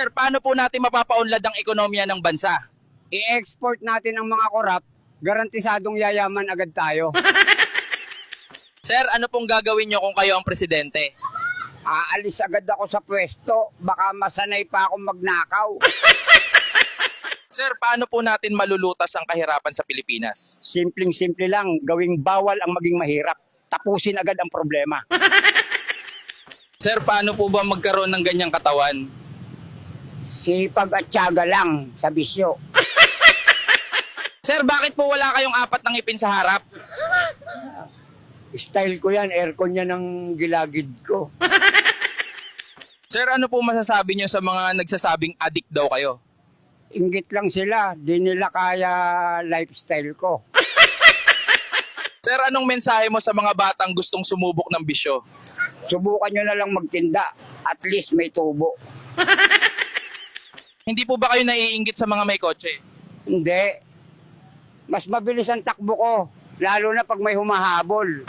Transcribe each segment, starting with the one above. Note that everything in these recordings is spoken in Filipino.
Sir, paano po natin mapapaunlad ang ekonomiya ng bansa? I-export natin ang mga korap, garantisadong yayaman agad tayo. Sir, ano pong gagawin nyo kung kayo ang presidente? Aalis agad ako sa pwesto, baka masanay pa akong magnakaw. Sir, paano po natin malulutas ang kahirapan sa Pilipinas? Simpleng-simple lang, gawing bawal ang maging mahirap. Tapusin agad ang problema. Sir, paano po ba magkaroon ng ganyang katawan? Sipag at tiyaga lang sa bisyo. Sir, bakit po wala kayong apat ng ipin sa harap? Style ko yan, aircon yan ng gilagid ko. Sir, ano po masasabi nyo sa mga nagsasabing addict daw kayo? Ingit lang sila, di nila kaya lifestyle ko. Sir, anong mensahe mo sa mga batang gustong sumubok ng bisyo? Subukan nyo na lang magtinda, at least may tubo. Hindi po ba kayo naiinggit sa mga may kotse? Hindi. Mas mabilis ang takbo ko, lalo na pag may humahabol.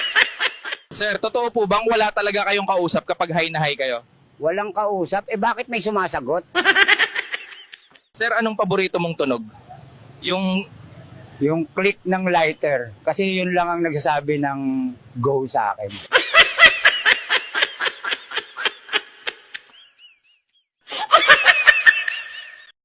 Sir, totoo po bang wala talaga kayong kausap kapag high na high kayo? Walang kausap, eh bakit may sumasagot? Sir, anong paborito mong tunog? Yung Yung click ng lighter, kasi yun lang ang nagsasabi ng go sa akin.